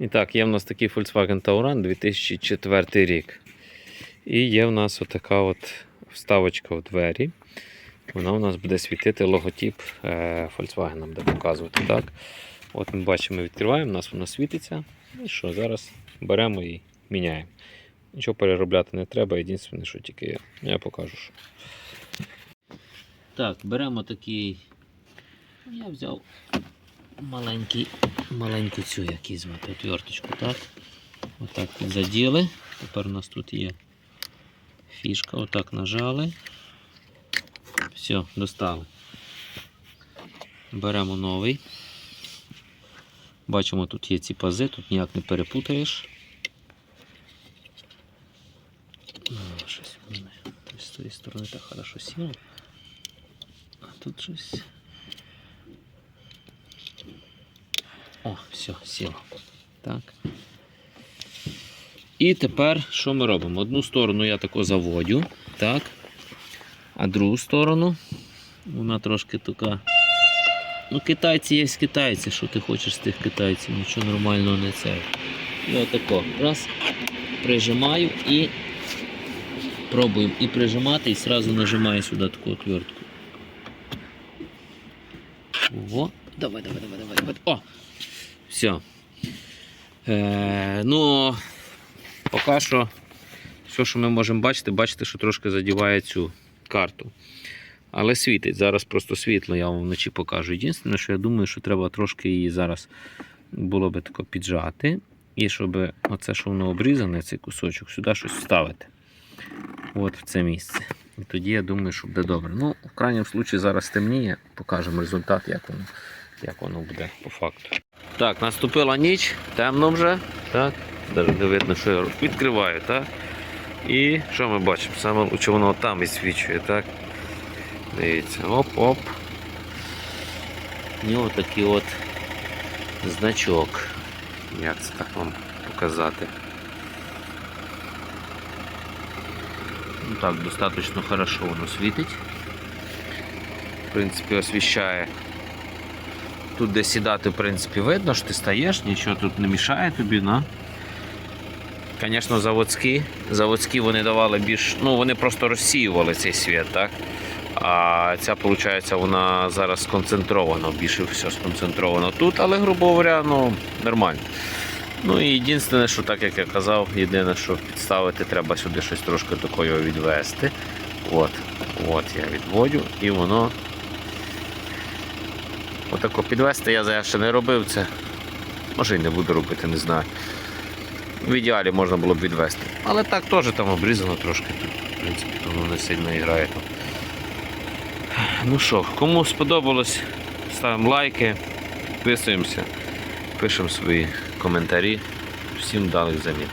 І так, є в нас такий Volkswagen Tauran 2004 рік. І є в нас отака от вставочка в двері. Вона у нас буде світити логотип е, Volkswagen, буде показувати. так. От ми бачимо, відкриваємо, у нас воно світиться. І що, зараз беремо і міняємо. Нічого переробляти не треба, єдине, що тільки я покажу. Що. Так, беремо такий. Я взяв маленький, маленьку цю, як звати, отверточку, так? Отак тут заділи. Тепер у нас тут є фішка, отак нажали. Все, достали. Беремо новий. Бачимо, тут є ці пази, тут ніяк не перепутаєш. Ну, Щось з тої сторони так хорошо сіло. А тут щось. О, все, сіло. Так. І тепер що ми робимо? Одну сторону я тако заводю, так. А другу сторону вона трошки така. Ну, китайці є китайці, що ти хочеш з тих китайців, нічого нормального не це. І отако. Раз, прижимаю і пробуємо і прижимати, і одразу нажимаю сюди таку отвертку. Во. Давай, давай, давай, давай, давай. О! Все. Е, ну, поки що, все, що ми можемо бачити, бачите, що трошки задіває цю карту. Але світить. Зараз просто світло, я вам вночі покажу. Єдине, що я думаю, що треба трошки її зараз було би тако піджати. І щоб оце, що воно обрізане, цей кусочок, сюди щось вставити. От в це місце. І тоді я думаю, що буде добре. Ну, в крайньому випадку зараз темніє, покажемо результат, як воно, як воно буде по факту. Так, наступила ніч, темно вже. Так, навіть не видно, що я відкриваю, так? І що ми бачимо? Саме лучше воно там відсвічує, так? Дивіться, оп-оп. І отакий от значок. Як це так вам показати? Ну так, достатньо хорошо воно світить. В принципі, освіщає. Тут де сідати, в принципі, видно, що ти стаєш, нічого тут не мішає тобі, на. Звісно, заводські. Заводські вони давали більш. Ну, вони просто розсіювали цей світ, так? А ця, виходить, вона зараз сконцентрована, більше все сконцентровано тут, але, грубо говоря, ну, нормально. Ну і єдине, що так як я казав, єдине, що підставити, треба сюди щось трошки такого відвести. От, от я відводю і воно. Отако підвести я ще не робив це. Може і не буду робити, не знаю. В ідеалі можна було б відвести. Але так теж там обрізано трошки. В принципі, воно не сильно грає. Ну що, кому сподобалось, ставимо лайки, підписуємося, пишемо свої коментарі. Всім вдалих замін.